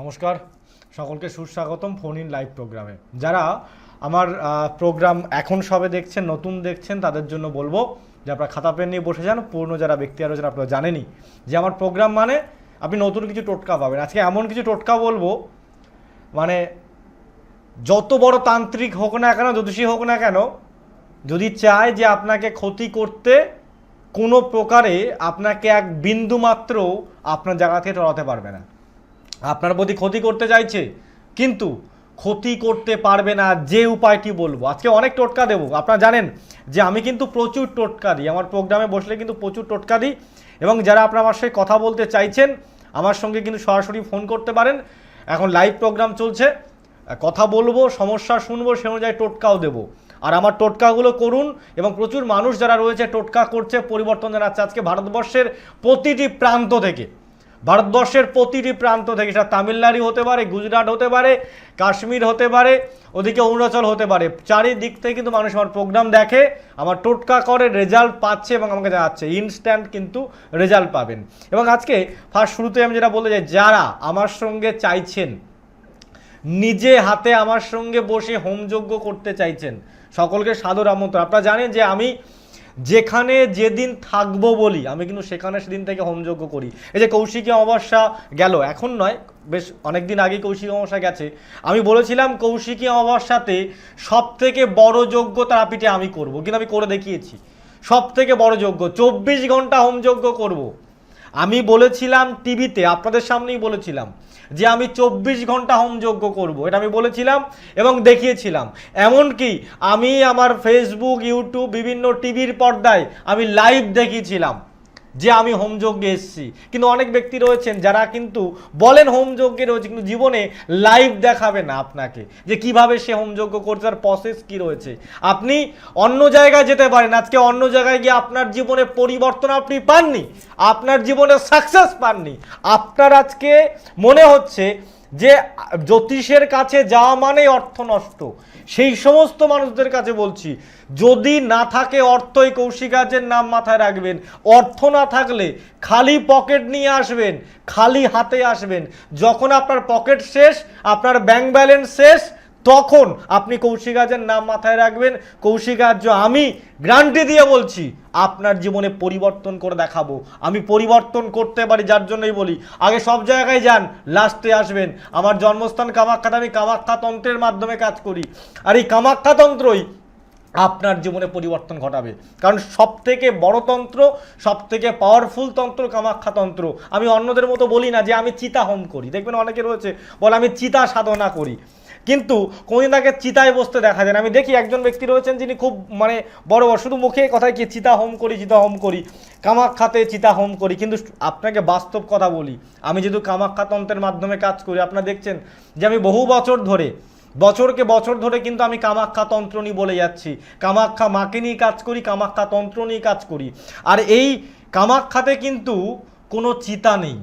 নমস্কার। সকলকে সুস্বাগতম ফোন ইন লাইভ প্রোগ্রামে। যারা আমার প্রোগ্রাম এখন সবে দেখছেন, নতুন দেখছেন, তাদের জন্য বলব যে আপনারা খাতা পেন নিয়ে বসে যান, পুরনো যারা ব্যক্তি আরও যারা আপনারা জানেনই যে আমার প্রোগ্রাম মানে আপনি নতুন কিছু টোটকা পাবেন। আজকে এমন কিছু টোটকা বলব মানে যত বড় তান্ত্রিক হোক না কেন, জ্যোতিষী হোক না কেন, যদি চায় যে আপনাকে ক্ষতি করতে কোনো প্রকারে আপনাকে এক বিন্দু মাত্র আপনার জায়গা থেকে টলাতে পারবে না। আপনার প্রতি ক্ষতি করতে চাইছে, কিন্তু ক্ষতি করতে পারবে না, যে উপায়টি বলব। আজকে অনেক টোটকা দেবো। আপনারা জানেন যে আমি কিন্তু প্রচুর টোটকা দিই। আমার প্রোগ্রামে বসলে কিন্তু প্রচুর টোটকা দিই এবং যারা আপনার আমার সঙ্গে কথা বলতে চাইছেন, আমার সঙ্গে কিন্তু সরাসরি ফোন করতে পারেন। এখন লাইভ প্রোগ্রাম চলছে। কথা বলব, সমস্যা শুনব, সে অনুযায়ী টোটকাও দেবো। আর আমার টোটকাগুলো করুন এবং প্রচুর মানুষ যারা রয়েছে, টোটকা করছে, পরিবর্তন জানাচ্ছে আজকে ভারতবর্ষের প্রতিটি প্রান্ত থেকে। ভারতবর্ষের প্রতিটি প্রান্ত থেকে, সেটা তামিলনাড়ু হতে পারে, গুজরাট হতে পারে, কাশ্মীর হতে পারে, ওদিকে অরুণাচল হতে পারে। চারিদিক থেকে কিন্তু মানুষ আমার প্রোগ্রাম দেখে, আমার টোটকা করে রেজাল্ট পাচ্ছে এবং আমাকে জানাচ্ছে। ইনস্ট্যান্ট কিন্তু রেজাল্ট পাবেন। এবং আজকে ফার্স্ট শুরুতে আমি যেটা বলতে চাই, যারা আমার সঙ্গে চাইছেন, নিজে হাতে আমার সঙ্গে বসে হোমযজ্ঞ করতে চাইছেন, সকলকে সাদর আমন্ত্রণ। আপনারা জানেন যে আমি যেখানে যেদিন থাকব বলি, আমি কিন্তু সেখানে সেদিন থেকে হোমযজ্ঞ করি। এই যে কৌশিকী অমাবস্যা গেল, এখন নয়, বেশ অনেক দিন আগে কৌশিক অমাবস্যা গেছে। আমি বলেছিলাম কৌশিকী অমাবস্যাতে সব থেকে বড় যোগ্য তারাপিঠে আমি করব, কিন্তু আমি করে দেখিয়েছি। সব থেকে বড় যোগ্য চব্বিশ ঘণ্টা হোমযজ্ঞ করব। আমি বলেছিলাম টিভিতে, আপনাদের সামনেই বলেছিলাম, যে আমি চব্বিশ ঘণ্টা হোম হোমযজ্ঞ করব। এটা আমি বলেছিলাম এবং দেখিয়েছিলাম। এমনকি আমি আমার ফেসবুক ইউটিউব বিভিন্ন টিভির পর্দায় আমি লাইভ দেখিয়েছিলাম। যে আমি হোমযজ্ঞে এসেছি। কিন্তু অনেক ব্যক্তি রয়েছেন যারা কিন্তু বলেন হোমযজ্ঞে রয়েছে, কিন্তু জীবনে লাইভ দেখাবে না আপনাকে যে কীভাবে সে হোমযজ্ঞ করছে তার প্রসেস কি রয়েছে। আপনি অন্য জায়গায় যেতে পারেন, আজকে অন্য জায়গায় গিয়ে আপনার জীবনে পরিবর্তন আপনি পাননি, আপনার জীবনে সাকসেস পাননি। আপনার আজকে মনে হচ্ছে যে জ্যোতিষের কাছে যাওয়া মানেই অর্থ নষ্ট সেই সমস্ত মানুষদের কাছে বলছি, যদি না থাকে অর্থই কৌশিকাজের নাম মাথায় রাখবেন, অর্থ না থাকলে খালি পকেট নিয়ে আসবেন, খালি হাতে আসবেন। যখন আপনার পকেট শেষ, আপনার ব্যাংক ব্যালেন্স শেষ তখন আপনি কৌশিকাজের নাম মাথায় রাখবেন। কৌশিকার্য আমি গ্রান্টি দিয়ে বলছি, আপনার জীবনে পরিবর্তন করে দেখাবো। আমি পরিবর্তন করতে পারি, যার জন্যই বলি। আগে সব জায়গায় যান, লাস্টে আসবেন। আমার জন্মস্থান কামাখ্যাতে আমি কামাখ্যা তন্ত্রের মাধ্যমে কাজ করি। আর এই কামাখ্যা তন্ত্রই আপনার জীবনে পরিবর্তন ঘটাবে। কারণ সব থেকে বড় তন্ত্র সব থেকে পাওয়ারফুল তন্ত্র কামাখ্যা তন্ত্র। আমি অন্যদের মতো বলি না যে আমি চিতা হোম করি। দেখবেন অনেকে রয়েছে, বলে আমি চিতা সাধনা করি। কিন্তু কোনদিন তাকে চিতায় বসতে দেখা যায় না। আমি দেখি একজন ব্যক্তি রয়েছেন যিনি খুব মানে বড় বড়, শুধু মুখে কথায় কি, চিতা হোম করি, চিতা হোম করি কামাখ্যাতে চিতা হোম করি। কিন্তু আপনাকে বাস্তব কথা বলি, আমি যেহেতু কামাখ্যা তন্ত্রের মাধ্যমে কাজ করি, আপনারা দেখছেন যে আমি বহু বছর ধরে, বছরকে বছর ধরে কিন্তু আমি কামাখ্যা তন্ত্র নিয়ে বলে যাচ্ছি। কামাখ্যা মাকে নিয়ে কাজ করি কামাখ্যা তন্ত্র নিয়ে কাজ করি। আর এই কামাখ্যাতে কিন্তু কোনো চিতা নেই।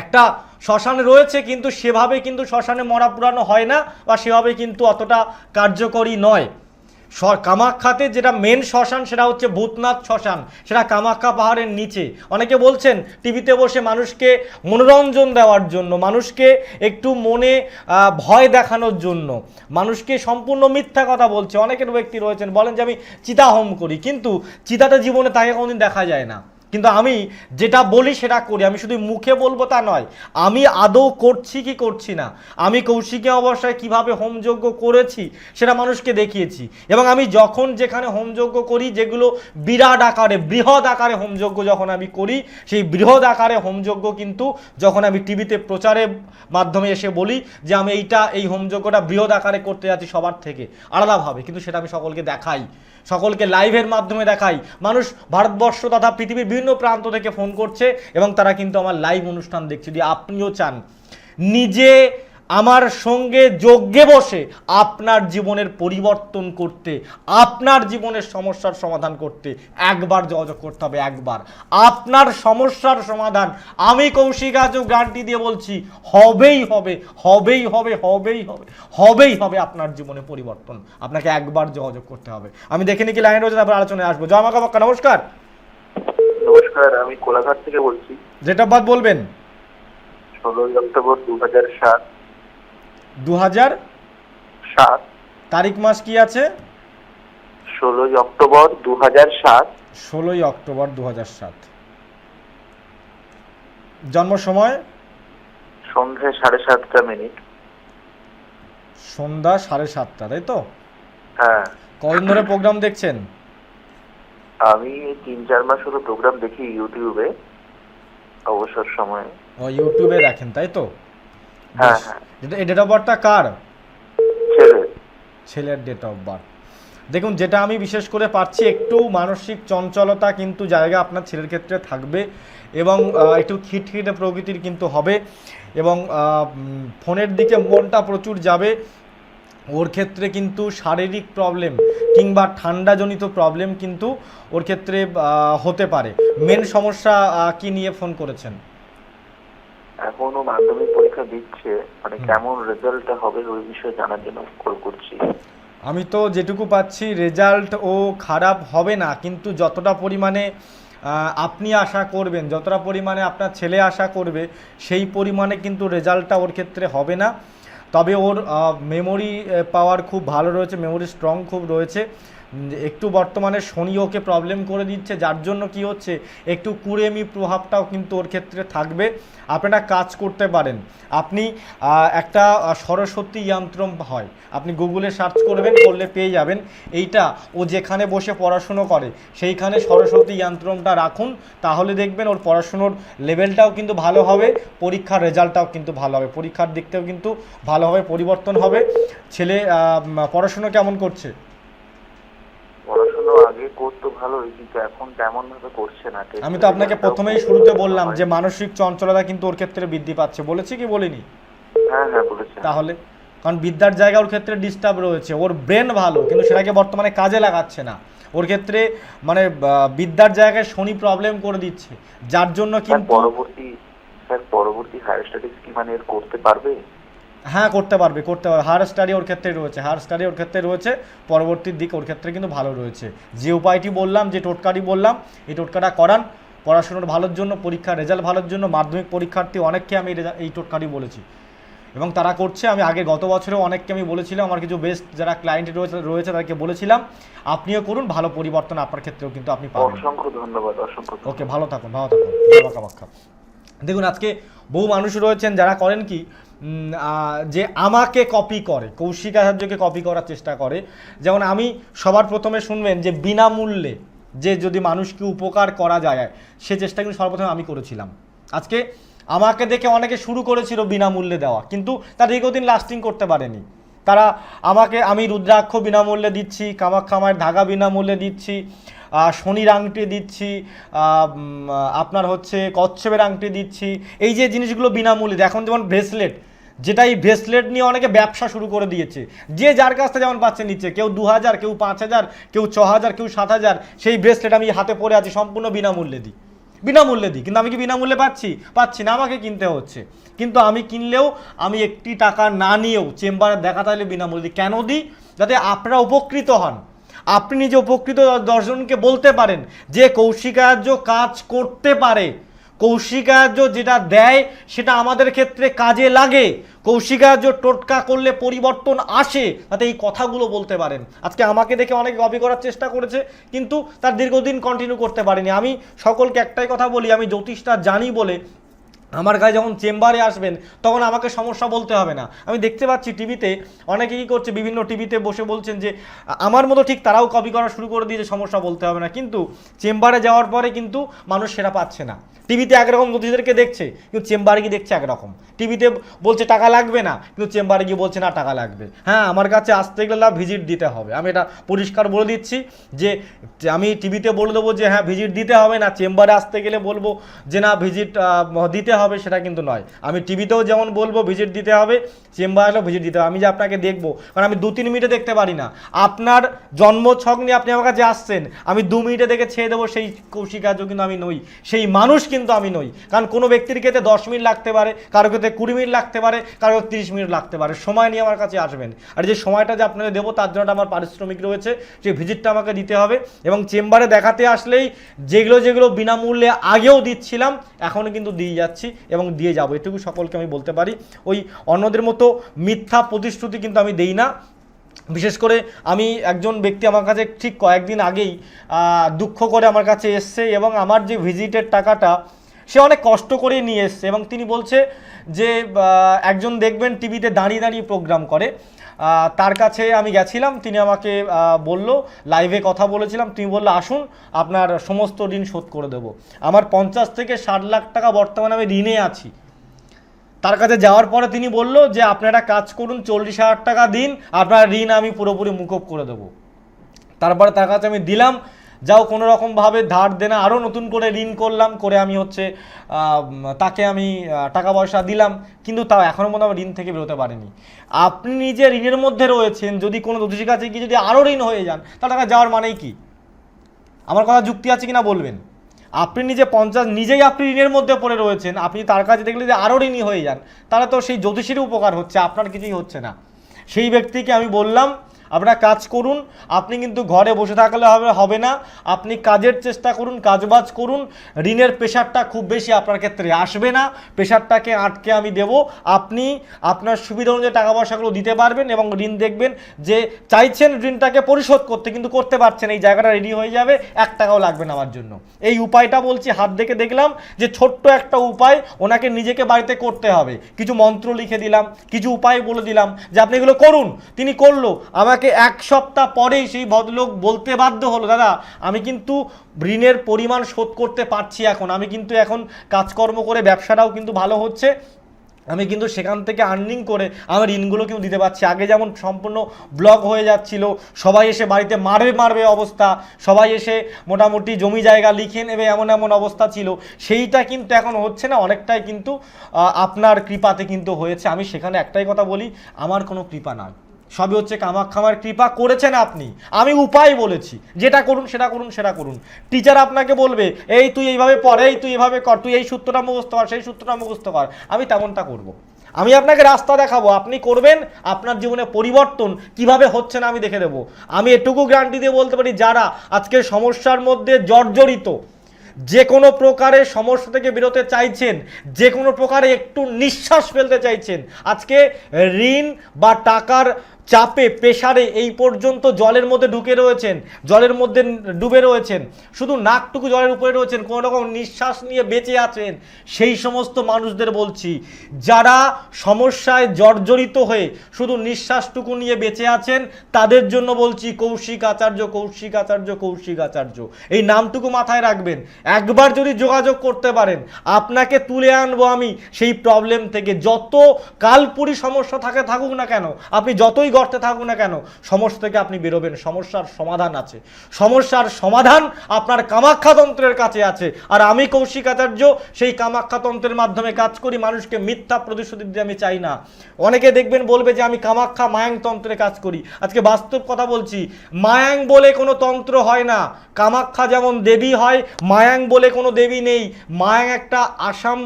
একটা শ্মশান রয়েছে, কিন্তু সেভাবে কিন্তু শ্মশানে মরা পুরানো হয় না বা সেভাবে কিন্তু অতটা কার্যকরী নয়। কামাখ্যাতে যেটা মেন শ্মশান সেটা হচ্ছে ভূতনাথ শ্মশান, সেটা কামাখ্যা পাহাড়ের নিচে। অনেকে বলছেন টিভিতে বসে মানুষকে মনোরঞ্জন দেওয়ার জন্য, মানুষকে একটু মনে ভয় দেখানোর জন্য। মানুষকে সম্পূর্ণ মিথ্যা কথা বলছে। অনেকের ব্যক্তি রয়েছেন, বলেন যে আমি চিতা হোম করি, কিন্তু চিতাটা জীবনে তাকে কোনোদিন দেখা যায় না। কিন্তু আমি যেটা বলি সেটা করি। আমি শুধু মুখে বলব তা নয়। আমি আদৌ করছি কি করছি না? আমি কৌশিকী অবস্থায় কীভাবে হোমযজ্ঞ করেছি সেটা মানুষকে দেখিয়েছি। এবং আমি যখন যেখানে হোমযজ্ঞ করি, যেগুলো বিরাট আকারে, বৃহৎ আকারে হোমযজ্ঞ যখন আমি করি, সেই বৃহৎ আকারে হোমযজ্ঞ কিন্তু যখন আমি টিভিতে প্রচারের মাধ্যমে এসে বলি যে আমি এইটা, এই হোমযজ্ঞটা বৃহৎ আকারে করতে যাচ্ছি সবার থেকে, আলাদাভাবে। কিন্তু সেটা আমি সকলকে দেখাই। সকলকে লাইভের মাধ্যমে দেখাই। মানুষ ভারতবর্ষ তথা পৃথিবীর বিভিন্ন প্রান্ত থেকে ফোন করছে এবং তারা কিন্তু আমার লাইভ অনুষ্ঠান দেখছে। যদি আপনিও চান, নিজে আমার সঙ্গে যজ্ঞে বসে আপনার জীবনের পরিবর্তন করতে আপনার জীবনের সমস্যার সমাধান করতে একবার যোগাযোগ করতে হবে একবার। আপনার সমস্যার সমাধান আমি কৌশিক আজও গ্যারান্টি দিয়ে বলছি হবেই হবে হবেই হবে হবেই হবে হবেই হবে আপনার জীবনে পরিবর্তন। আপনাকে একবার যোগাযোগ করতে হবে। আমি দেখে নিকি লাইনে রয়েছে তারপর আলোচনায় আসব। জয় মা কামাখ্যা নমস্কার। নমস্কার আমি কোলাঘাট থেকে বলছি। যেটা বাদ বলবেন। ষোলোই অক্টোবর দু হাজার সাত। দু হাজার সাত। তারিখ মাস কি আছে? ষোলোই অক্টোবর দু হাজার সাত। ষোলোই অক্টোবর দু হাজার সাত। জন্ম সময়? সন্ধ্যে সাড়ে সাতটা মিনিট। সন্ধ্যা সাড়ে সাতটা তাই তো? হ্যাঁ। কদিন ধরে প্রোগ্রাম দেখছেন? আমি তিন চার মাস হলো প্রোগ্রাম দেখি ইউটিউবে অবসর সময়ে। ও ইউটিউবে দেখেন তাই তো? হ্যাঁ। হ্যাঁ। এই ডেট অফ বার্থটা কার? ছেলে ছেলের ডেট অফ বার্থ দেখুন যেটা আমি বিশেষ করে পাচ্ছি একটু মানসিক চঞ্চলতা কিন্তু জায়গা আপনার ছেলের ক্ষেত্রে থাকবে এবং একটু খিটখিটে প্রকৃতির কিন্তু হবে এবং ফোনের দিকে মনটা প্রচুর যাবে। ওর ক্ষেত্রে কিন্তু শারীরিক প্রবলেম কিংবা ঠান্ডাজনিত প্রবলেম কিন্তু ওর ক্ষেত্রে হতে পারে। মেন সমস্যা কি নিয়ে ফোন করেছেন? এখনও মাধ্যমিক পরীক্ষা দিচ্ছে মানে কেমন রেজাল্ট হবে ওই বিষয়ে জানার জন্য কল করছি। আমি তো যেটুকু পাচ্ছি রেজাল্ট ও খারাপ হবে না কিন্তু যতটা পরিমাণে আপনি আশা করবেন যতটা পরিমাণে আপনার ছেলে আশা করবে সেই পরিমাণে কিন্তু রেজাল্টটা ওর ক্ষেত্রে হবে না। তবে ওর মেমোরি পাওয়ার খুব ভালো রয়েছে মেমোরি স্ট্রং খুব রয়েছে। একটু বর্তমানে শনি ওকে প্রবলেম করে দিচ্ছে, যার জন্য কি হচ্ছে, একটু কুড়েমি প্রভাবটাও কিন্তু ওর ক্ষেত্রে থাকবে। আপনারা কাজ করতে পারেন। আপনি একটা সরস্বতী যন্ত্রম হয়, আপনি গুগলে সার্চ করবেন, করলে পেয়ে যাবেন। এইটা ও যেখানে বসে পড়াশুনো করে, সেইখানে সরস্বতী যন্ত্রমটা রাখুন, তাহলে দেখবেন ওর পড়াশুনোর লেভেলটাও কিন্তু ভালো হবে, পরীক্ষার রেজাল্টটাও কিন্তু ভালো হবে। পরীক্ষার দিক থেকেও কিন্তু ভালোভাবে পরিবর্তন হবে। ছেলে পড়াশুনো কেমন করছে? পড়াশোনা আগে করতো ভালোই কিন্তু এখন তেমন ভাবে করছে না। আমি তো আপনাকে প্রথমেই শুরুতে বললাম যে মানসিক চঞ্চলতা কিন্তু ওর ক্ষেত্রে বৃদ্ধি পাচ্ছে। বলেছি কি বলিনি? হ্যাঁ হ্যাঁ বলেছে। তাহলে? কারণ বিদ্যার জায়গা ওর ক্ষেত্রে ডিস্টার্ব রয়েছে। ওর ব্রেন ভালো কিন্তু সেটাকে বর্তমানে কাজে লাগাচ্ছে না। ওর ক্ষেত্রে মানে বিদ্যার জায়গায় শনি প্রবলেম করে দিচ্ছে। যার জন্য কিন্তু পরবর্তী স্যার পরবর্তী হায়ার স্টাডিজ কি মানে এর করতে পারবে? হ্যাঁ করতে পারবে করতে পারবে। হায়ার স্টাডি ওর ক্ষেত্রে রয়েছে হায়ার স্টাডি ওর ক্ষেত্রে রয়েছে পরবর্তীর দিক ওর ক্ষেত্রে কিন্তু ভালো রয়েছে। যে উপায়টি বললাম যে টোটকাটি বললাম এই টোটকাটা করান পড়াশোনার ভালোর জন্য পরীক্ষার রেজাল্ট ভালোর জন্য মাধ্যমিক পরীক্ষার্থী অনেককে আমি এই টোটকাটি বলেছি। এবং তারা করছে আমি আগে গত বছরেও অনেককে আমি বলেছিলাম আমার কিছু বেস্ট যারা ক্লায়েন্ট রয়েছে রয়েছে তাদেরকে বলেছিলাম আপনিও করুন ভালো পরিবর্তন আপনার ক্ষেত্রেও কিন্তু আপনি পাবেন। অসংখ্য ধন্যবাদ অসংখ্য ওকে ভালো থাকুন ভালো থাকুন। দেখুন আজকে বহু মানুষ রয়েছেন যারা করেন কি যে আমাকে কপি করে, কৌশিক আচার্যকে কপি করার চেষ্টা করে। যেমন আমি সবার প্রথমে শুনবেন যে বিনামূল্যে যে যদি মানুষকে উপকার করা যায়, সে চেষ্টা কিন্তু সর্বপ্রথমে আমি করেছিলাম। আজকে আমাকে দেখে অনেকে শুরু করেছিল বিনামূল্যে দেওয়া, কিন্তু তার দীর্ঘদিন লাস্টিং করতে পারেনি। তারা আমাকে, আমি রুদ্রাক্ষ বিনামূল্যে দিচ্ছি, কামাখ্যা মায়ের ধাগা বিনামূল্যে দিচ্ছি শনির আংটি দিচ্ছি আপনার হচ্ছে কচ্ছপের আংটি দিচ্ছি। এই যে জিনিসগুলো বিনামূল্যে, এখন যেমন ব্রেসলেট যেটা এই ব্রেসলেট নিয়ে অনেকে ব্যবসা শুরু করে দিয়েছে। যে যার কাছ থেকে যেমন পাচ্ছে নিচ্ছে, কেউ দু হাজার কেউ পাঁচ হাজার কেউ ছ হাজার কেউ সাত হাজার সেই ব্রেসলেট আমি হাতে পরে আছি সম্পূর্ণ বিনামূল্যে দিই। বিনামূল্যে দিই। কিন্তু আমি কি বিনামূল্যে পাচ্ছি? পাচ্ছি না, আমাকে কিনতে হচ্ছে। কিন্তু আমি কিনলেও আমি একটি টাকা না নিয়েও চেম্বারে দেখা তাহলে বিনামূল্যে দিই। কেন দিই? যাতে আপনারা উপকৃত হন। আপনি নিজে উপকৃত দশজনকে বলতে পারেন, যে কৌশিকার্য কাজ করতে পারে কৌশিকার্য যেটা দেয়, সেটা আমাদের ক্ষেত্রে কাজে লাগে। কৌশিকার্য টোটকা করলে পরিবর্তন আসে, তাতে এই কথাগুলো বলতে পারেন। আজকে আমাকে দেখে অনেকে কপি করার চেষ্টা করেছে, কিন্তু তার দীর্ঘদিন কন্টিনিউ করতে পারেনি। আমি সকলকে একটাই কথা বলি, আমি জ্যোতিষটা জানি বলে আমার কাছে যখন চেম্বারে আসবেন, তখন আমাকে সমস্যা বলতে হবে না। আমি দেখতে পাচ্ছি টিভিতে, অনেকে কী করছে, বিভিন্ন টিভিতে বসে বলছেন যে, আমার মতো ঠিক তারাও কপি করা শুরু করে দিয়েছে সমস্যা বলতে হবে না। কিন্তু চেম্বারে যাওয়ার পরে কিন্তু মানুষ সেরা পাচ্ছে না। টিভিতে একরকম জ্যোতিষদেরকে দেখছে, কিন্তু চেম্বারে গিয়ে দেখছে একরকম। টিভিতে বলছে টাকা লাগবে না, কিন্তু চেম্বারে গিয়ে বলছে না, টাকা লাগবে। হ্যাঁ আমার কাছে আসতে গেলে ভিজিট দিতে হবে। আমি এটা পরিষ্কার বলে দিচ্ছি যে যে আমি টিভিতে বলে দেবো যে হ্যাঁ ভিজিট দিতে হবে না। চেম্বারে আসতে গেলে বলব যে, না ভিজিট দিতে হবে। সেটা কিন্তু নয়। আমি টিভিতেও যেমন বলব ভিজিট দিতে হবে চেম্বার চেম্বারেও ভিজিট দিতে হবে। আমি যে আপনাকে দেখব, কারণ আমি দু তিন মিনিটে দেখতে পারি না। আপনার জন্ম ছক নিয়ে আপনি আমার কাছে আসছেন, আমি দু মিনিটে দেখে ছেড়ে দেবো, সেই কৌশিকার্য কিন্তু আমি নই। সেই মানুষ কিন্তু আমি নই। কারণ কোনো ব্যক্তির ক্ষেত্রে দশ মিনিট লাগতে পারে কারও ক্ষেত্রে কুড়ি মিনিট লাগতে পারে কারও তিরিশ মিনিট লাগতে পারে। সময় নিয়ে আমার কাছে আসবেন। আর যে সময়টা যে আপনাদের দেবো, তার জন্য আমার পারিশ্রমিক রয়েছে সেই ভিজিটটা আমাকে দিতে হবে। এবং চেম্বারে দেখাতে আসলেই যেগুলো যেগুলো বিনামূল্যে আগেও দিচ্ছিলাম, এখনও কিন্তু দিয়ে যাচ্ছি। এবং দিয়ে যাব। এটুকু সকলকে আমি বলতে পারি, ওই অন্যদের মতো মিথ্যা প্রতিশ্রুতি কিন্তু আমি দেই না। বিশেষ করে আমি একজন ব্যক্তি আমার কাছে ঠিক কয়েকদিন আগেই দুঃখ করে আমার কাছে এসছে এবং আমার যে ভিজিটের টাকাটা, সে অনেক কষ্ট করে নিয়ে এসছে এবং তিনি বলছে যে একজন দেখবেন টিভিতে দাঁড়িয়ে দাঁড়িয়ে প্রোগ্রাম করে। তার কাছে আমি গেছিলাম, তিনি আমাকে বলল লাইভে কথা বলেছিলাম, তিনি বলল, আসুন, আপনার সমস্ত ঋণ শোধ করে দেবো। আমার পঞ্চাশ থেকে ষাট লাখ টাকা বর্তমানে আমি ঋণে আছি। তার কাছে যাওয়ার পরে তিনি বলল যে আপনারা কাজ করুন, চল্লিশ হাজার টাকা দিন, আপনার ঋণ আমি পুরোপুরি মুকুব করে দেবো। তারপরে তার কাছে আমি দিলাম যাও, কোনো রকমভাবে ধার দেনা আরও নতুন করে ঋণ করলাম, করে আমি হচ্ছে তাকে আমি টাকা পয়সা দিলাম, কিন্তু তাও এখনও পর্যন্ত ঋণ থেকে বেরোতে পারেনি। আপনি নিজে ঋণের মধ্যে রয়েছেন, যদি কোনো দোষীর কাছে গিয়ে যদি আরও ঋণ হয়ে যান, তাহলে টাকা যাওয়ার মানেই কি? আমার কথা যুক্তি আছে কিনা বলবেন? আপনি নিজে পঞ্চাশ, নিজেই আপনি ঋণের মধ্যে পড়ে রয়েছেন, আপনি তার কাছে দেখলে যে আরও ঋণী হয়ে যান, তাহলে তো সেই জ্যোতিষীরই উপকার হচ্ছে, আপনার কিছুই হচ্ছে না। সেই ব্যক্তিকে আমি বললাম আপনারা কাজ করুন, আপনি কিন্তু ঘরে বসে থাকলে হবে হবে না। আপনি কাজের চেষ্টা করুন, কাজবাজ করুন, ঋণের প্রেশারটা খুব বেশি আপনার ক্ষেত্রে আসবে না। প্রেশারটাকে আটকে আমি দেব। আপনি আপনার সুবিধা অনুযায়ী টাকা পয়সাগুলো দিতে পারবেন এবং ঋণ দেখবেন যে চাইছেন ঋণটাকে পরিশোধ করতে, কিন্তু করতে পারছেন এই জায়গাটা রেডি হয়ে যাবে। এক টাকাও লাগবে না আমার জন্য। এই উপায়টা বলছি, হাত দেখে দেখলাম যে ছোট্ট একটা উপায় ওনাকে নিজেকে বাড়িতে করতে হবে। কিছু মন্ত্র লিখে দিলাম, কিছু উপায় বলে দিলাম যে আপনি এগুলো করুন। তিনি করল। আমাকে এক সপ্তাহ পরেই সেই ভদ্রলোক বলতে বাধ্য হলো, দাদা, আমি কিন্তু ঋণের পরিমাণ শোধ করতে পারছি এখন। আমি কিন্তু এখন কাজকর্ম করে ব্যবসাটাও কিন্তু ভালো হচ্ছে। আমি কিন্তু সেখান থেকে আর্নিং করে আমার ঋণগুলো কিন্তু দিতে পারছি। আগে যেমন সম্পূর্ণ ব্লক হয়ে যাচ্ছিল, সবাই এসে বাড়িতে মারবে মারবে অবস্থা, সবাই এসে মোটামুটি জমি জায়গা লিখে নেবে এমন এমন অবস্থা ছিল। সেইটা কিন্তু এখন হচ্ছে না, অনেকটাই কিন্তু আপনার কৃপাতে কিন্তু হয়েছে। আমি সেখানে একটাই কথা বলি, আমার কোনো কৃপা নয় সবই হচ্ছে কামাক্ষামার কৃপা করেছেন আপনি। আমি উপায় বলেছি। যেটা করুন, সেটা করুন সেটা করুন। টিচার আপনাকে বলবে, এই তুই এইভাবে পড়, এই তুই এইভাবে কর, তুই এই সূত্রটা মুখস্থ কর, সেই সূত্রটা মুখস্থ কর। আমি তেমনটা করব। আমি আপনাকে রাস্তা দেখাবো, আপনি করবেন, আপনার জীবনে পরিবর্তন কীভাবে হচ্ছে না আমি দেখে দেবো। আমি এটুকু গ্যারান্টি দিয়ে বলতে পারি, যারা আজকে সমস্যার মধ্যে জর্জরিত যে কোনো প্রকারের সমস্যা থেকে বেরোতে চাইছেন যে কোনো প্রকারে একটু নিঃশ্বাস ফেলতে চাইছেন, আজকে ঋণ বা টাকার চাপে প্রেশারে এই পর্যন্ত জলের মধ্যে ঢুকে রয়েছেন, জলের মধ্যে ডুবে রয়েছেন। শুধু নাকটুকু জলের উপরে রয়েছেন কোনো রকম নিঃশ্বাস নিয়ে বেঁচে আছেন সেই সমস্ত মানুষদের বলছি, যারা সমস্যায় জর্জরিত হয়ে শুধু নিঃশ্বাসটুকু নিয়ে বেঁচে আছেন, তাদের জন্য বলছি কৌশিক আচার্য কৌশিক আচার্য কৌশিক আচার্য। এই নামটুকু মাথায় রাখবেন। একবার যদি যোগাযোগ করতে পারেন, আপনাকে তুলে আনব আমি সেই প্রবলেম থেকে। যত কালপুরি সমস্যা থাকে থাকুক না কেন, আপনি যতই গর্তে থাকুক না কেন সমস্যা থেকে আপনি বেরোবেন, সমস্যার সমাধান আছে। সমস্যার সমাধান আপনার কামাখ্যাতন্ত্রের কাছে আছে। আর আমি কৌশিক আচার্য, সেই কামাখ্যাতন্ত্রের মাধ্যমে কাজ করি, মানুষকে মিথ্যা প্রতিশ্রুতি দিতে আমি চাই না। অনেকে দেখবেন বলবে যে, আমি কামাখ্যা মায়াং তন্ত্রে কাজ করি। আজকে বাস্তব কথা বলছি, মায়াং বলে কোনো তন্ত্র হয় না। কামাখ্যা যেমন দেবী হয়, মায়াং বলে কোনো দেবী নেই। মায়াং একটা আসাম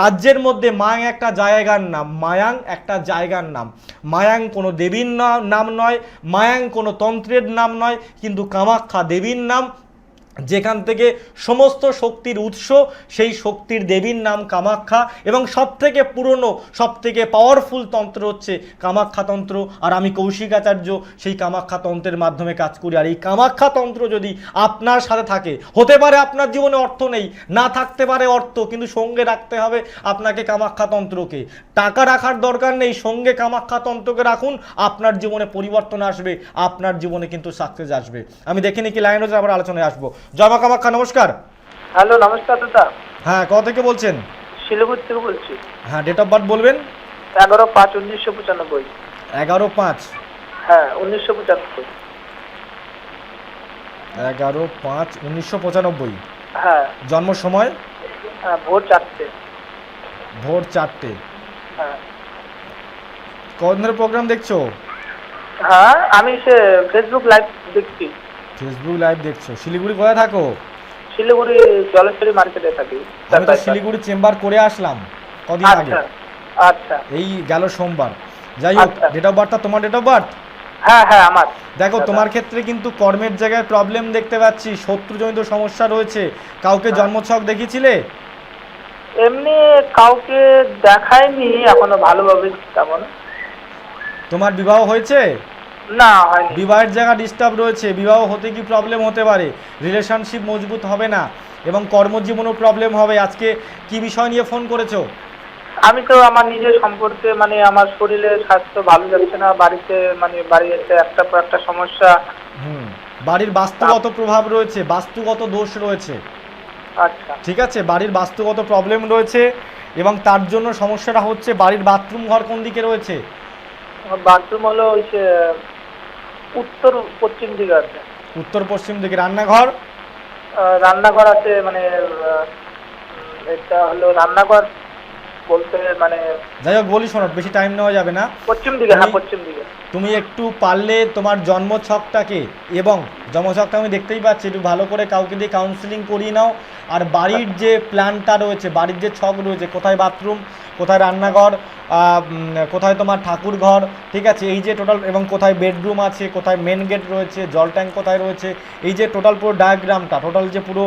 রাজ্যের মধ্যে মায়াং একটা জায়গার নাম, মায়াং একটা জায়গার নাম। মায়াং কোনো দেবীর নাম নয়। মায়াং কোনো তন্ত্রের নাম নয় কিন্তু কামাখ্যা দেবীর নাম। যেখান থেকে সমস্ত শক্তির উৎস, সেই শক্তির দেবীর নাম কামাখ্যা এবং সব থেকে পুরনো সব থেকে পাওয়ারফুল তন্ত্র হচ্ছে কামাখ্যা তন্ত্র। আর আমি কৌশিকাচার্য সেই কামাখ্যা তন্ত্রের মাধ্যমে কাজ করি। আর এই কামাখ্যা তন্ত্র যদি আপনার সাথে থাকে, হতে পারে আপনার জীবনে অর্থ নেই, না থাকতে পারে অর্থ, কিন্তু সঙ্গে রাখতে হবে আপনাকে কামাখ্যা তন্ত্রকে। টাকা রাখার দরকার নেই, সঙ্গে কামাখ্যা তন্ত্রকে রাখুন, আপনার জীবনে পরিবর্তন আসবে, আপনার জীবনে কিন্তু সাকসেস আসবে। আমি দেখে নিই কি লাইন রয়েছে আবার আলোচনায় আসব। জয় মা কামাখ্যা নমস্কার। হ্যালো নমস্কার দাদা। হ্যাঁ কোথা থেকে বলছেন? শিলিগুড়ি থেকে বলছি। হ্যাঁ ডেট অফ বার্থ বলবেন? এগারো পাঁচ উনিশশো পঁচানব্বই। এগারো পাঁচ। হ্যাঁ উনিশশো পঁচানব্বই। এগারো পাঁচ উনিশশো পঁচানব্বই। হ্যাঁ। জন্ম সময়? হ্যাঁ ভোর চারটে। ভোর চারটে। হ্যাঁ। কত ধরনের প্রোগ্রাম দেখছ? হ্যাঁ আমি সে ফেসবুক লাইভ দেখছি। ফেসবুক লাইভ দেখছ? শিলিগুড়ি কোথায় থাকো? শিলিগুড়ি জলেশ্বরী মার্কেটে থাকি। আমি তো শিলিগুড়ি চেম্বার করে আসলাম কদিন আগে। আচ্ছা। আচ্ছা এই গেল সোমবার। যাই হোক আচ্ছা। ডেট অফ বার্থটা তোমার ডেট অফ বার্থ হ্যাঁ হ্যাঁ আমার। দেখো তোমার ক্ষেত্রে কিন্তু কর্মের জায়গায় প্রবলেম দেখতে পাচ্ছি। শত্রুজনিত সমস্যা রয়েছে। কাউকে হ্যাঁ। জন্মছক দেখিয়েছিলে? এমনি কাউকে দেখায়নি এখনও ভালোভাবে তেমন। তোমার বিবাহ হয়েছে? না বিবাহের জায়গা ডিস্টার্ব রয়েছে বিবাহ হতে কি প্রবলেম হতে পারে? রিলেশনশিপ মজবুত হবে না এবং কর্মজীবনেও প্রবলেম হবে। আজকে কি বিষয় নিয়ে ফোন করেছ? আমি তো আমার নিজের সম্পর্কে মানে আমার শরীরের স্বাস্থ্য ভালো যাচ্ছে না বাড়িতে মানে বাড়িতে একটা পর একটা সমস্যা। হুম বাড়ির বাস্তুগত প্রভাব রয়েছে বাস্তুগত দোষ রয়েছে। আচ্ছা। ঠিক আছে বাড়ির বাস্তুগত প্রবলেম রয়েছে এবং তার জন্য সমস্যাটা হচ্ছে বাড়ির বাথরুম ঘর কোন দিকে রয়েছে? বাথরুম হলো ওই যে উত্তর পশ্চিম দিকে আছে। উত্তর পশ্চিম দিকে রান্নাঘর? রান্নাঘর আছে মানে এটা হলো রান্নাঘর বলতে মানে যাই হোক বলি শোনো বেশি টাইম নেওয়া যাবে না। পশ্চিম দিকে হ্যাঁ পশ্চিম দিকে। তুমি একটু পারলে তোমার জন্মছকটাকে এবং জন্মছকটা আমি দেখতেই পাচ্ছি একটু ভালো করে কাউকে দিয়ে কাউন্সিলিং করিয়ে নাও। আর বাড়ির যে প্ল্যানটা রয়েছে বাড়ির যে ছক রয়েছে কোথায় বাথরুম কোথায় রান্নাঘর কোথায় তোমার ঠাকুর ঘর ঠিক আছে? এই যে টোটাল এবং কোথায় বেডরুম আছে কোথায় মেন গেট রয়েছে জল ট্যাঙ্ক কোথায় রয়েছে এই যে টোটাল পুরো ডায়াগ্রামটা টোটাল যে পুরো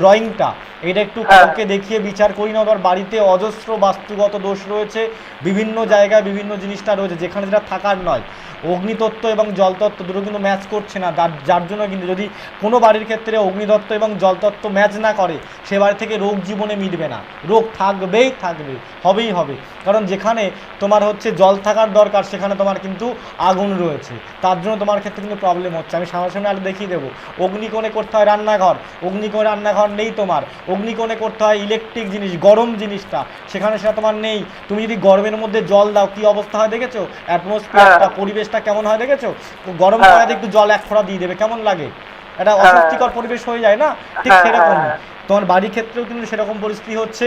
ড্রয়িংটা এটা একটু হ্যাঁ। কাউকে দেখিয়ে বিচার করি নাও। তোমার বাড়িতে অজস্র বাস্তুগত দোষ রয়েছে বিভিন্ন জায়গায় বিভিন্ন জিনিসটা রয়েছে যেখানে যেটা থাকার নয়। অগ্নিতত্ত্ব এবং জলতত্ত্ব দুটো কিন্তু ম্যাচ করছে না। যার জন্য কিন্তু যদি কোনো বাড়ির ক্ষেত্রে অগ্নিতত্ত্ব এবং জলতত্ত্ব ম্যাচ না করে সে বাড়ি থেকে রোগ জীবনে মিটবে না। রোগ থাকবেই থাকবে হবেই হবে। কারণ যেখানে তোমার হচ্ছে জল থাকার দরকার সেখানে তোমার কিন্তু আগুন রয়েছে। তার জন্য তোমার ক্ষেত্রে কিন্তু প্রবলেম হচ্ছে। আমি সামনাসামনি আলো দেখিয়ে দেবো। অগ্নিকোণে করতে হয় রান্নাঘর। অগ্নিকোণে রান্নাঘর নেই তোমার। অগ্নিকোণে করতে হয় ইলেকট্রিক জিনিস গরম জিনিসটা। সেখানে সেটা তোমার নেই। তুমি যদি গরমের মধ্যে জল দাও কি অবস্থা হয় দেখেছ? অ্যাটমসফিয়ারটা। পরিবেশটা কেমন হয় দেখেছ? গরম হ্যাঁ। একটু জল এক ফোঁটা দিয়ে দেবে কেমন লাগে? একটা হ্যাঁ। অস্বস্তিকর পরিবেশ হয়ে যায় না? ঠিক হ্যাঁ, সেরকম। তোমার বাড়ির ক্ষেত্রেও কিন্তু সেরকম পরিস্থিতি হচ্ছে।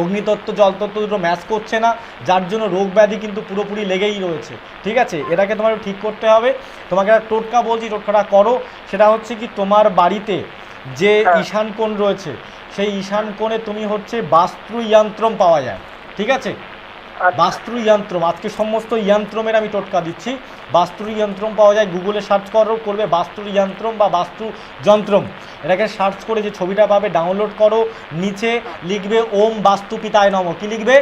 অগ্নিতত্ত্ব জলতত্ত্ব দুটো ম্যাচ করছে না যার জন্য রোগ ব্যাধি কিন্তু পুরোপুরি লেগেই রয়েছে। ঠিক আছে? এটাকে তোমার ঠিক করতে হবে। তোমাকে একটা টোটকা বলছি টোটকাটা করো। সেটা হচ্ছে কি তোমার বাড়িতে যে। ঈশান কোণ রয়েছে সেই ঈশান কোণে তুমি হচ্ছে বাস্তু যন্ত্রম পাওয়া যায়। ঠিক আছে? আচ্ছা। বাস্তু যন্ত্রম আজকে সমস্ত যন্ত্রমের আমি টোটকা দিচ্ছি। বাস্তু যন্ত্রম পাওয়া যায়, গুগলে সার্চ করো, করবে বাস্তু যন্ত্রম বা বাস্তু যন্ত্রম এটাকে সার্চ করে যে ছবিটা পাবে, ডাউনলোড করো, নিচে লিখবে, ওম বাস্তু পিতায় নম। কি লিখবে?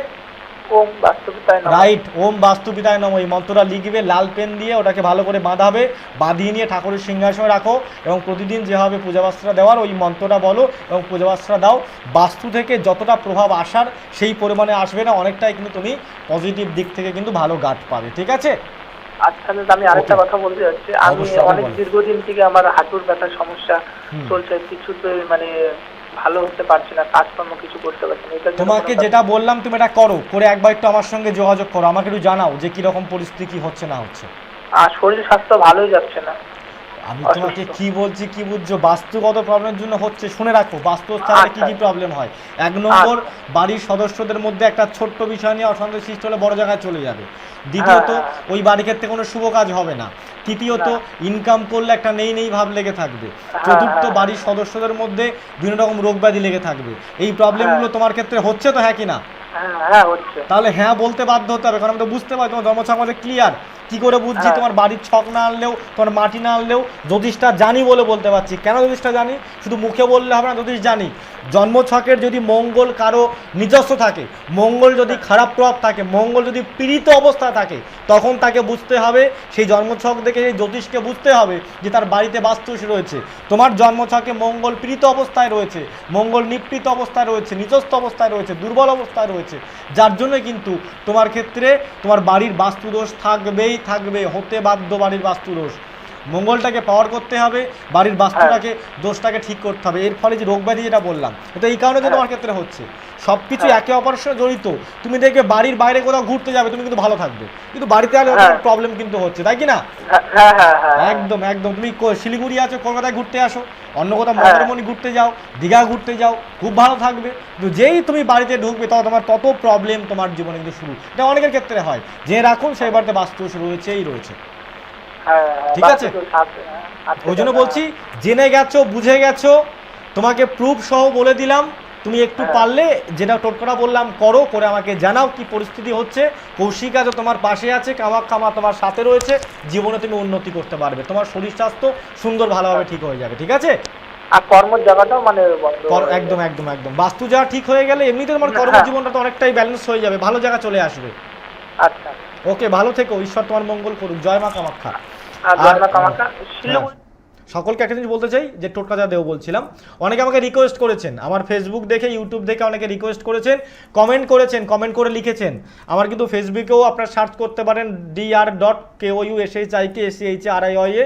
ওম বাস্তবিকতায় নমঃ। রাইট ওম বাস্তুপিতায় নম। এই মন্ত্রটা লিখবে লাল পেন দিয়ে ওটাকে ভালো করে বাঁধাবে বাঁধিয়ে নিয়ে ঠাকুরের সিংহাসনে রাখো এবং প্রতিদিন যেভাবে পূজাবাস্ত্রা দেওয়ার ওই মন্ত্রটা বলো এবং পূজাবাস্ত্রা দাও। বাস্তু থেকে যতটা প্রভাব আসার সেই পরিমাণে আসবে না অনেকটাই কিন্তু তুমি পজিটিভ দিক থেকে কিন্তু ভালো গাঠ পাবে ঠিক আছে? আচ্ছা আমি আরেকটা কথা বলতে যাচ্ছি আমি অনেক দীর্ঘদিন থেকে আমার হাঁটুর ব্যথার সমস্যা। চলছে কিছুতে মানে ভালো হতে পারছি না কাজকর্ম কিছু করতে পারছি না তোমাকে যেটা বললাম তুমি এটা করো করে একবার একটু আমার সঙ্গে যোগাযোগ করো আমাকে একটু জানাও যে কীরকম পরিস্থিতি কি হচ্ছে না হচ্ছে। আর শরীর স্বাস্থ্য ভালোই যাচ্ছে না। আমি তোমাকে কি বলছি কি বুঝছ? বাস্তুগত প্রবলেমের জন্য হচ্ছে শুনে রাখো বাস্তু তাহলে কি কি আচ্ছা। প্রবলেম হয়? এক নম্বর বাড়ির সদস্যদের মধ্যে একটা ছোট্ট বিষয় নিয়ে অশান্তি সৃষ্টি হলে বড় জায়গায় চলে যাবে। দ্বিতীয়ত হ্যাঁ, হ্যাঁ। ওই বাড়ি ক্ষেত্রে কোনো শুভ কাজ হবে না। তৃতীয়ত ইনকাম করলে একটা নেই নেই ভাব লেগে থাকবে। হ্যাঁ, চতুর্থ বাড়ির সদস্যদের মধ্যে বিভিন্ন রকম রোগ ব্যাধি লেগে থাকবে। এই প্রবলেমগুলো। তোমার ক্ষেত্রে হচ্ছে তো হ্যাঁ কি না তাহলে হ্যাঁ বলতে বাধ্য হতে হবে কারণ আমি তো বুঝতে পারি তোমার জন্মছক আমাদের ক্লিয়ার কি করে বুঝছি? হ্যাঁ। তোমার বাড়ির ছক না আনলেও তোমার মাটি না আনলেও জ্যোতিষটা জানি বলে বলতে পারছি। কেন জ্যোতিষটা জানি? শুধু মুখে বললে হবে না জ্যোতিষ জানি। জন্মছকের যদি মঙ্গল কারও নিজস্ব থাকে মঙ্গল যদি খারাপ প্রভাব থাকে মঙ্গল যদি পীড়িত অবস্থা থাকে তখন তাকে বুঝতে হবে সেই জন্মছক দেখে সেই জ্যোতিষকে বুঝতে হবে যে তার বাড়িতে বাস্তুস রয়েছে। তোমার জন্মছকে মঙ্গল পীড়িত অবস্থায় রয়েছে মঙ্গল নিপীড়িত অবস্থায় রয়েছে নিজস্ব অবস্থায় রয়েছে দুর্বল অবস্থায় রয়েছে। যার জন্য কিন্তু তোমার ক্ষেত্রে তোমার বাড়ির বাস্তুদোষ থাকবেই। থাকবে হতে বাধ্য বাড়ির বাস্তুদোষ মঙ্গলটাকে পাওয়ার করতে হবে বাড়ির বাস্তুটাকে দোষটাকে ঠিক করতে হবে। এর ফলে যে রোগ ব্যাধি যেটা বললাম এটা এই কারণে তো তোমার ক্ষেত্রে হচ্ছে। সব কিছু হ্যাঁ। একে অপরের সঙ্গে জড়িত। তুমি দেখবে বাড়ির বাইরে কোথাও ঘুরতে যাবে তুমি কিন্তু ভালো থাকবে। কিন্তু বাড়িতে আলে হ্যাঁ। প্রবলেম কিন্তু হচ্ছে তাই কি না? হ্যাঁ হ্যাঁ হ্যাঁ হ্যাঁ। একদম একদম। তুমি শিলিগুড়ি আছো কলকাতায় ঘুরতে আসো। অন্য কোথাও হ্যাঁ। মন্দারমণি ঘুরতে যাও দীঘা ঘুরতে যাও খুব ভালো থাকবে। কিন্তু যেই তুমি বাড়িতে ঢুকবে তত তোমার তত প্রবলেম তোমার জীবনে কিন্তু শুরু। এটা অনেকের ক্ষেত্রে হয়। যে রাখুন সেই বাড়িতে বাস্তু রয়েছেই রয়েছে। হ্যাঁ, হ্যাঁ, ঠিক আছে? হ্যাঁ, ওই জন্য বলছি জেনে গেছো বুঝে গেছো তোমাকে প্রুফ সহ বলে দিলাম তুমি একটু হ্যাঁ। পারলে যেটা টোটকাটা বললাম করো করে আমাকে জানাও কি পরিস্থিতি হচ্ছে কৌশিকা তো তোমার পাশে আছে কামাক্ষামা তোমার সাথে রয়েছে জীবনে তুমি উন্নতি করতে পারবে তোমার শরীর স্বাস্থ্য সুন্দর ভালোভাবে ঠিক হয়ে যাবে ঠিক আছে আর কর্মের জায়গাটাও মানে হয়ে একদম একদম একদম বাস্তু যা ঠিক হয়ে গেলে এমনিতে তোমার হ্যাঁ। কর্মজীবনটা তো অনেকটাই ব্যালেন্স হয়ে যাবে ভালো জায়গা চলে আসবে আচ্ছা ওকে ভালো থেকো ঈশ্বর তোমার মঙ্গল করুক জয় মা কামাখ্যা হ্যাঁ। সকলকে একটা জিনিস বলতে চাই যে টোটকা যা দেব বলছিলাম অনেকে আমাকে রিকোয়েস্ট করেছেন আমার ফেসবুক দেখে ইউটিউব দেখে অনেকে রিকোয়েস্ট করেছেন কমেন্ট করেছেন কমেন্ট করে লিখেছেন। আমার কিন্তু ফেসবুকেও আপনারা সার্চ করতে পারেন D R dot K O U S H I K S H R I Y A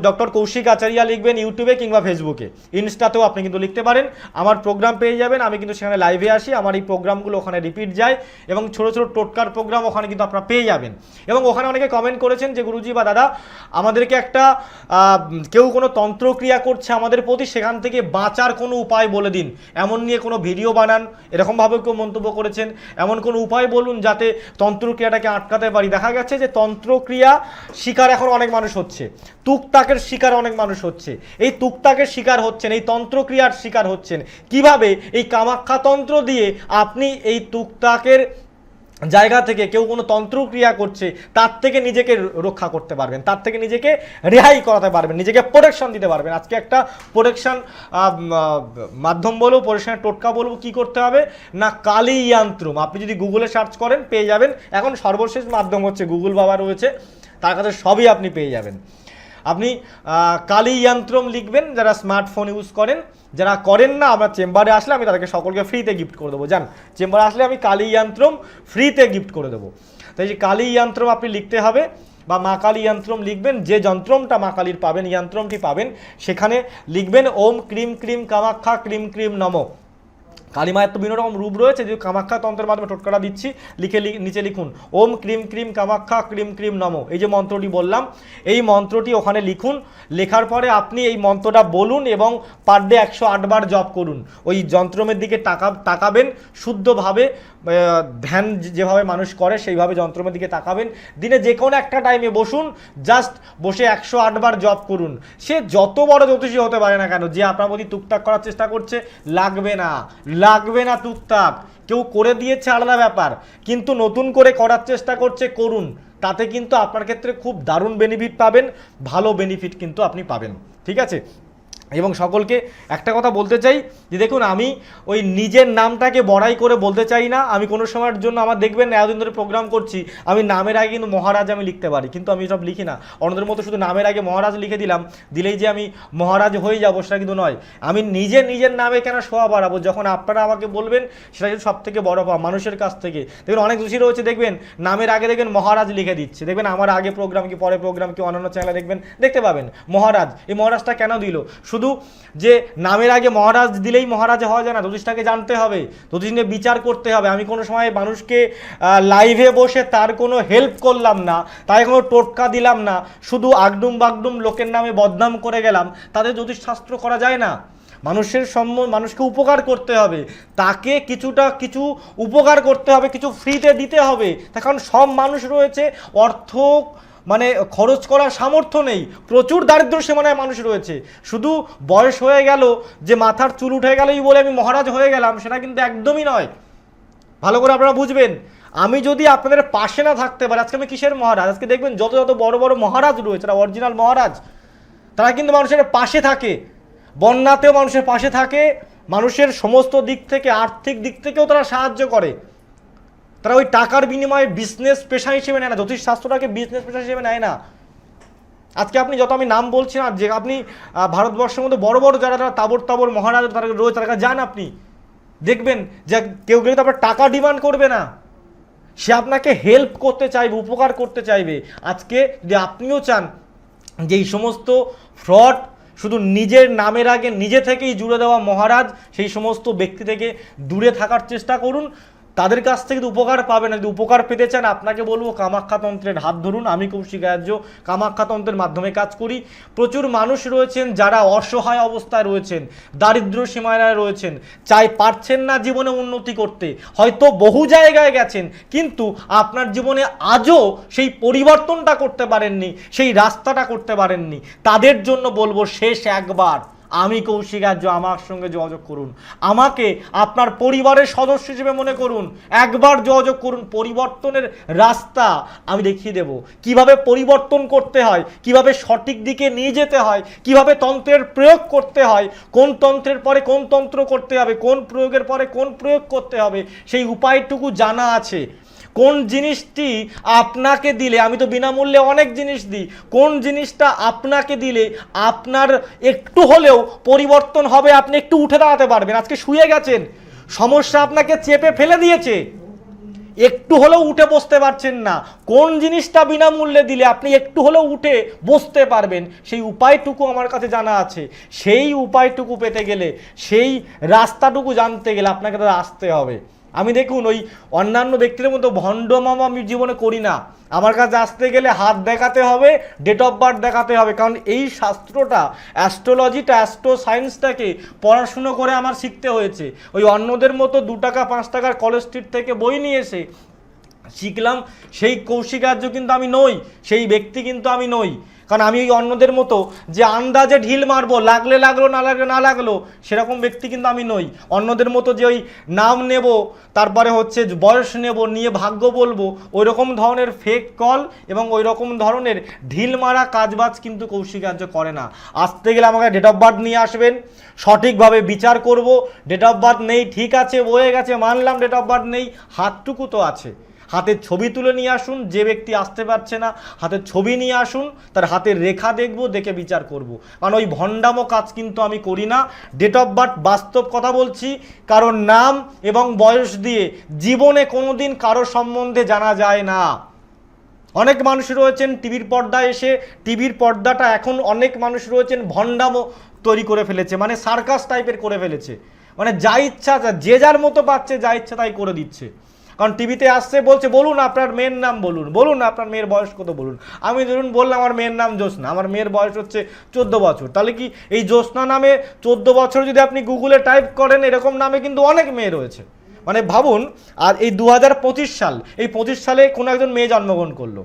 doctor Kaushik Acharya লিখবেন ইউটিউবে কিংবা ফেসবুকে। ইনস্টাতেও আপনি কিন্তু লিখতে পারেন। আমার প্রোগ্রাম পেয়ে যাবেন। আমি কিন্তু সেখানে লাইভে আসি। আমার এই প্রোগ্রামগুলো ওখানে রিপিট যায় এবং ছোটো ছোটো টোটকার প্রোগ্রাম ওখানে কিন্তু আপনারা পেয়ে যাবেন। এবং ওখানে অনেকে কমেন্ট করেছেন যে, গুরুজি বা দাদা, আমাদেরকে একটা কেউ কোনো তন্ত্রক্রিয়া করছে আমাদের প্রতি, সেখান থেকে বাঁচার কোনো উপায় বলে দিন। এমন নিয়ে কোনো ভিডিও বানান। এরকমভাবে কেউ মন্তব্য করেছেন। এমন কোনো উপায় বলুন যাতে তন্ত্রক্রিয়াটাকে আটকাতে পারি। দেখা গেছে যে, তন্ত্রক্রিয়া শিকার এখন অনেক মানুষ হচ্ছে। তুকতাকের শিকার অনেক মানুষ হচ্ছে। এই তুকতাকের শিকার হচ্ছেন, এই তন্ত্রক্রিয়ার শিকার হচ্ছেন। কীভাবে এই কামাখ্যা তন্ত্র দিয়ে আপনি এই তুকতাকের জায়গা থেকে কেউ কোনো তন্ত্রক্রিয়া করছে, তার থেকে নিজেকে রক্ষা করতে পারবেন, তার থেকে নিজেকে রেহাই করাতে পারবেন, নিজেকে প্রোটেকশন দিতে পারবেন। আজকে একটা প্রোটেকশন মাধ্যম বলব প্রোটেকশনের টোটকা বলব, কি করতে হবে? না কালি ইয়ান্ত্রম আপনি যদি গুগলে সার্চ করেন, পেয়ে যাবেন। এখন সর্বশেষ মাধ্যম হচ্ছে গুগল বাবা রয়েছে, তার কাছে সবই আপনি পেয়ে যাবেন। আপনি কালি যন্ত্রম লিখবেন, যারা স্মার্টফোন ইউজ করেন, যারা করেন না, আমরা চেম্বারে আসলে আমি তাদেরকে সকলকে ফ্রিতে গিফট করে দেবো। জান, চেম্বারে আসলে আমি কালি যন্ত্রম ফ্রিতে গিফট করে দেবো। তাই যে কালি যন্ত্রম আপনি লিখতে হবে, বা মা কালী যন্ত্রম লিখবেন, যে যন্ত্রমটা মা কালীর পাবেন যন্ত্রমটি পাবেন, সেখানে লিখবেন, ওম ক্রিম ক্রিম কামাখ্যা ক্রিম ক্রিম নম। কালী মায়ের তো বিভিন্ন রকম রূপ রয়েছে, যে কামাখ্যা তন্ত্রের মাধ্যমে টোটকাটা দিচ্ছি, লিখে নিচে লিখুন, ওম ক্রিম ক্রিম কামাখ্যা ক্রিম ক্রিম নম। এই যে মন্ত্রটি বললাম, এই মন্ত্রটি ওখানে লিখুন, লেখার পরে আপনি এই মন্ত্রটা বলুন এবং পার ডে একশো আটবার জপ করুন। ওই যন্ত্রমের দিকে তাকা তাকাবেন, শুদ্ধভাবে ধ্যান যেভাবে মানুষ করে, সেইভাবে যন্ত্রমের দিকে তাকাবেন। দিনে যে কোনো একটা টাইমে বসুন, জাস্ট বসে একশো আটবার জপ করুন। সে যত বড় জ্যোতিষী হতে পারে না কেন, যে আপনার প্রতি টুকটাক করার চেষ্টা করছে, লাগবে না। লাগবে না টুকটাক কেউ করে দিয়েছে আলাদা ব্যাপার, কিন্তু নতুন করে করার চেষ্টা করছে করুন। তাতে কিন্তু আপনার ক্ষেত্রে খুব দারুণ বেনিফিট পাবেন, ভালো বেনিফিট কিন্তু আপনি পাবেন। ঠিক আছে? এবং সকলকে একটা কথা বলতে চাই যে দেখুন, আমি ওই নিজের নামটাকে বড়াই করে বলতে চাই না। আমি কোনো সময়ের জন্য আমার দেখবেন এতদিন ধরে প্রোগ্রাম করছি, আমি নামের আগে কিন্তু মহারাজ আমি লিখতে পারি, কিন্তু আমি সব লিখি না। অন্যদের মতো শুধু নামের আগে মহারাজ লিখে দিলাম, দিলেই যে আমি মহারাজ হয়ে যাব, সেটা কিন্তু নয়। আমি নিজে নিজের নামে কেন শোয়া বাড়াবো? যখন আপনারা আমাকে বলবেন, সেটা কিন্তু সব থেকে বড় পাওয়া মানুষের কাছ থেকে। দেখবেন অনেক দোষী রয়েছে দেখবেন, নামের আগে দেখবেন মহারাজ লিখে দিচ্ছে। দেখবেন, আমার আগে প্রোগ্রাম কি, পরে প্রোগ্রাম কি, অন্যান্য চ্যানেলে দেখবেন, দেখতে পাবেন। মহারাজ, এই মহারাজটা কেন দিল? শুধু যে নামের আগে মহারাজ দিলেই মহারাজ হওয়া যায় না জ্যোতিষটাকে জানতে হবে জ্যোতিষ নিয়ে বিচার করতে হবে। আমি কোনো সময় মানুষকে লাইভে বসে তার কোনো হেল্প করলাম না তাই কোনো টোটকা দিলাম না, শুধু আগডুম বাগডুম লোকের নামে বদনাম করে গেলাম তাদের জ্যোতিষশাস্ত্র করা যায় না। মানুষের সম্ম, মানুষকে উপকার করতে হবে, তাকে কিছুটা কিছু উপকার করতে হবে, কিছু ফ্রিতে দিতে হবে। তার কারণ সব মানুষ রয়েছে অর্থ মানে খরচ করার সামর্থ্য নেই। প্রচুর দারিদ্র সীমানায় মানুষ রয়েছে। শুধু বয়স হয়ে গেল যে মাথার চুল উঠে গেলেই বলে আমি মহারাজ হয়ে গেলাম, সেটা কিন্তু একদমই নয়। ভালো করে আপনারা বুঝবেন। আমি যদি আপনাদের পাশে না থাকতে পারি, আজকে আমি কিসের মহারাজ? আজকে দেখবেন যত যত বড় বড় মহারাজ রয়েছে, তারা অরিজিনাল মহারাজ, তারা কিন্তু মানুষের পাশে থাকে। বন্যাতেও মানুষের পাশে থাকে, মানুষের সমস্ত দিক থেকে, আর্থিক দিক থেকেও তারা সাহায্য করে। তারা ওই টাকার বিনিময়ে বিজনেস পেশা হিসেবে নেয় না, জ্যোতিষ শাস্ত্রটাকে বিজনেস পেশা হিসেবে নেয় না। আজকে আপনি যত আমি নাম বলছি না, যে আপনি ভারতবর্ষের মধ্যে বড় বড় যারা যারা তাবর তাবর মহারাজ তারা রয়েছে, তারা যান আপনি। দেখবেন যে কেউ গেলে তো আপনার টাকা ডিমান্ড করবে না। সে আপনাকে হেল্প করতে চাইবে, উপকার করতে চাইবে। আজকে যদি আপনিও চান যে এই সমস্ত ফ্রড শুধু নিজের নামের আগে নিজে থেকেই জুড়ে দেওয়া মহারাজ, সেই সমস্ত ব্যক্তি থেকে দূরে থাকার চেষ্টা করুন। তাদের কাছ থেকে উপকার পাবেন, যদি উপকার পেতে চান, আপনাকে বলব কামাখ্যাতন্ত্রের হাত ধরুন। আমি কৌশিক আর্য কামাখ্যাতন্ত্রের মাধ্যমে কাজ করি। প্রচুর মানুষ রয়েছেন যারা অসহায় অবস্থায় রয়েছেন দারিদ্র সীমানায় রয়েছেন। চাই পারছেন না জীবনে উন্নতি করতে। হয়তো বহু জায়গায় গেছেন, কিন্তু আপনার জীবনে আজও সেই পরিবর্তনটা করতে পারেননি, সেই রাস্তাটা করতে পারেননি। তাদের জন্য বলব শেষ একবার। আমি কৌশিক আর্য, আমার সঙ্গে যোগাযোগ করুন। আমাকে আপনার পরিবারের সদস্য হিসেবে মনে করুন। একবার যোগাযোগ করুন, পরিবর্তনের রাস্তা আমি দেখিয়ে দেব। কীভাবে পরিবর্তন করতে হয়, কীভাবে সঠিক দিকে নিয়ে যেতে হয়, কীভাবে তন্ত্রের প্রয়োগ করতে হয়, কোন তন্ত্রের পরে কোন তন্ত্র করতে হবে, কোন প্রয়োগের পরে কোন প্রয়োগ করতে হবে, সেই উপায়টুকু জানা আছে। কোন জিনিসটি আপনাকে দিলে, আমি তো বিনামূল্যে অনেক জিনিস দিই, কোন জিনিসটা আপনাকে দিলে আপনার একটু হলেও পরিবর্তন হবে, আপনি একটু উঠে দাঁড়াতে পারবেন। আজকে শুয়ে গেছেন, সমস্যা আপনাকে চেপে ফেলে দিয়েছে। একটু হলেও উঠে বসতে পারছেন না। কোন জিনিসটা বিনামূল্যে দিলে আপনি একটু হলেও উঠে বসতে পারবেন, সেই উপায়টুকু আমার কাছে জানা আছে। সেই উপায়টুকু পেতে গেলে, সেই রাস্তাটুকু জানতে গেলে আপনাকে তাদের আসতে হবে। আমি দেখুন, ওই অন্যান্য ব্যক্তিদের মতো ভণ্ডমাম আমি জীবনে করি না। আমার কাছে আসতে গেলে হাত দেখাতে হবে ডেট অফ বার্থ দেখাতে হবে। কারণ এই শাস্ত্রটা অ্যাস্ট্রোলজিটা অ্যাস্ট্রো সায়েন্সটাকে পড়াশুনো করে আমার শিখতে হয়েছে। ওই অন্যদের মতো দু টাকা, পাঁচ টাকার কলেজ স্ট্রিট থেকে বই নিয়ে এসে শিখলাম, সেই কৌশিকার্য কিন্তু আমি নই, সেই ব্যক্তি কিন্তু আমি নই। কারণ আমি ওই অন্যদের মতো যে আন্দাজে ঢিল মারবো, লাগলে লাগল, না লাগলে না লাগল, সেরকম ব্যক্তি কিন্তু আমি নই। অন্যদের মতো যে ওই নাম নেব, তারপরে হচ্ছে বয়স নেব, নিয়ে ভাগ্য বলব ওই রকম ধরনের ফেক কল এবং ওই রকম ধরনের ঢিল মারা কাজবাজ কিন্তু কৌশিকার্য করে না। আসতে গেলে আমাকে ডেট অফ বার্থ নিয়ে আসবেন, সঠিকভাবে বিচার করব ডেট অফ বার্থ নেই, ঠিক আছে, বয়ে গেছে, মানলাম ডেট অফ বার্থ নেই, হাতটুকু তো আছে। হাতের ছবি তুলে নিয়ে আসুন, যে ব্যক্তি আসতে পারছে না হাতের ছবি নিয়ে আসুন, তার হাতের রেখা দেখব, দেখে বিচার করব। কারণ ওই ভণ্ডামো কাজ কিন্তু আমি করি না। ডেট অফ বার্থ বাস্তব কথা বলছি, কারণ নাম এবং বয়স দিয়ে জীবনে কোনোদিন কারও সম্বন্ধে জানা যায় না। অনেক মানুষ রয়েছেন টিভির পর্দায় এসে, টিভির পর্দাটা এখন অনেক মানুষ রয়েছেন ভণ্ডামো তৈরি করে ফেলেছে মানে সার্কাস টাইপের করে ফেলেছে। মানে যা ইচ্ছা, যে যার মতো পাচ্ছে, যা ইচ্ছা তাই করে দিচ্ছে। কারণ টিভিতে আসছে, বলছে, বলুন আপনার মেয়ের নাম বলুন বলুন আপনার মেয়ের বয়স কত বলুন। আমি ধরুন বললাম, আমার মেয়ের নাম জ্যোৎস্না, আমার মেয়ের বয়স হচ্ছে চোদ্দ বছর। তাহলে কি এই জ্যোৎস্না নামে চোদ্দ বছর যদি আপনি গুগলে টাইপ করেন, এরকম নামে কিন্তু অনেক মেয়ে রয়েছে। মানে ভাবুন, আর এই দু হাজার পঁচিশ সাল, এই পঁচিশ সালে কোনো একজন মেয়ে জন্মগ্রহণ করল।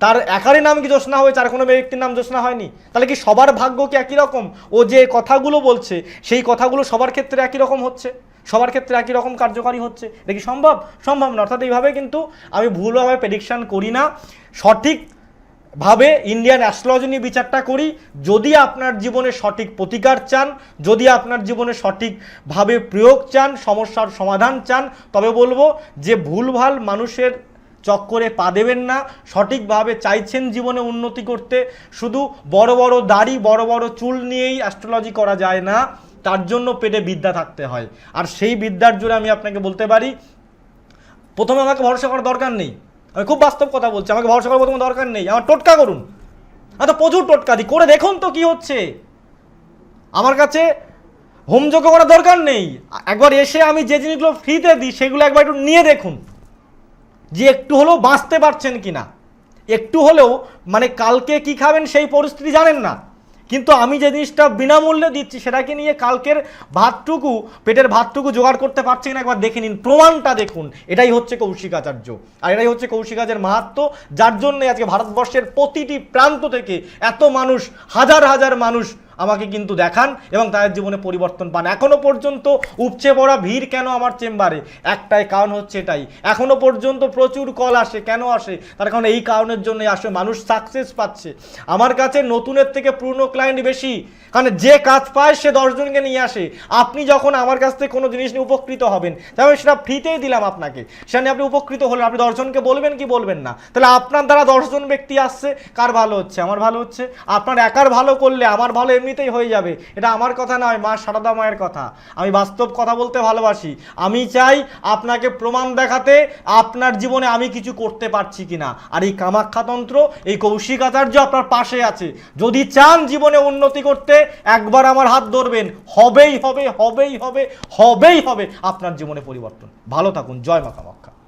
তার একারই নাম কি জ্যোৎস্না হয়েছে, আর কোনো মেয়ে ব্যক্তির নাম জ্যোৎস্না হয়নি? তাহলে কি সবার ভাগ্য কি একই রকম? ও যে কথাগুলো বলছে, সেই কথাগুলো সবার ক্ষেত্রে একই রকম হচ্ছে? সবার ক্ষেত্রে একই রকম কার্যকারী হচ্ছে। কি সম্ভব? সম্ভব না অর্থাৎ এইভাবে কিন্তু আমি ভুলভাবে প্রেডিকশান করি না। সঠিক ভাবে ইন্ডিয়ান অ্যাস্ট্রোলজি নিয়ে বিচারটা করি। যদি আপনার জীবনে সঠিক প্রতিকার চান, যদি আপনার জীবনে সঠিকভাবে প্রয়োগ চান, সমস্যার সমাধান চান, তবে বলব যে ভুলভাল মানুষের চক্করে পা দেবেন না। সঠিকভাবে চাইছেন জীবনে উন্নতি করতে। শুধু বড় বড় দাড়ি, বড় বড় চুল নিয়েই অ্যাস্ট্রোলজি করা যায় না। তার জন্য পেটে বিদ্যা থাকতে হয়। আর সেই বিদ্যার জোরে আমি আপনাকে বলতে পারি, প্রথমে আমাকে ভরসা করার দরকার নেই। আমি খুব বাস্তব কথা বলছি, আমাকে ভরসা করার প্রথমে দরকার নেই। আমার টোটকা করুন। তো প্রচুর টোটকা দিই করে দেখুন তো কি হচ্ছে। আমার কাছে হোমযোগ্য করার দরকার নেই। একবার এসে আমি যে জিনিসগুলো ফ্রিতে দিই, সেগুলো একবার একটু নিয়ে দেখুন, যে একটু হলেও বাঁচতে পারছেন কিনা। একটু হলেও মানে কালকে কি খাবেন সেই পরিস্থিতি জানেন না। কিন্তু আমি যে জিনিসটা বিনামূল্যে দিচ্ছি, সেটাকে নিয়ে কালকের ভাতটুকু, পেটের ভাতটুকু জোগাড় করতে পারছি কিনা একবার দেখে নিন। প্রমাণটা দেখুন। এটাই হচ্ছে কৌশিকাচার্য। আর এটাই হচ্ছে কৌশিকাচার্যের মাহাত্ম, যার জন্য আজকে ভারতবর্ষের প্রতিটি প্রান্ত থেকে এত মানুষ, হাজার হাজার মানুষ আমাকে কিন্তু দেখান এবং তাদের জীবনে পরিবর্তন পান। এখনও পর্যন্ত উপচে পড়া ভিড় কেন আমার চেম্বারে? একটাই কারণ হচ্ছে এটাই। এখনও পর্যন্ত প্রচুর কল আসে। কেন আসে? তার কারণ এই কারণের জন্যই আসে। মানুষ সাকসেস পাচ্ছে। আমার কাছে নতুনের থেকে পুরনো ক্লায়েন্ট বেশি। কারণ যে কাজ পায়, সে দশজনকে নিয়ে আসে। আপনি যখন আমার কাছ থেকে কোনো জিনিস নিয়ে উপকৃত হবেন, তাহলে সেটা ফ্রিতেই দিলাম আপনাকে। সেটা আপনি উপকৃত হলেন। আপনি দশজনকে বলবেন কি বলবেন না? তাহলে আপনার দ্বারা দশজন ব্যক্তি আসছে, কার ভালো হচ্ছে? আমার ভালো হচ্ছে। আপনার একার ভালো করলে আমার ভালো এমনিতেই হয়ে যাবে। এটা আমার কথা নয়, মা সারদা মায়ের কথা। আমি বাস্তব কথা বলতে ভালোবাসি। আমি চাই আপনাকে প্রমাণ দেখাতে আপনার জীবনে আমি কিছু করতে পারছি কিনা। আর এই কামাখ্যাতন্ত্র, এই কৌশিকাচার্য আপনার পাশে আছে। যদি চান জীবনে উন্নতি করতে, একবার আমার হাত ধরবেন। হবেই হবে হবেই হবে হবেই হবে। আপনার জীবনে পরিবর্তন। ভালো থাকুন। জয় মা কামাখ্যা।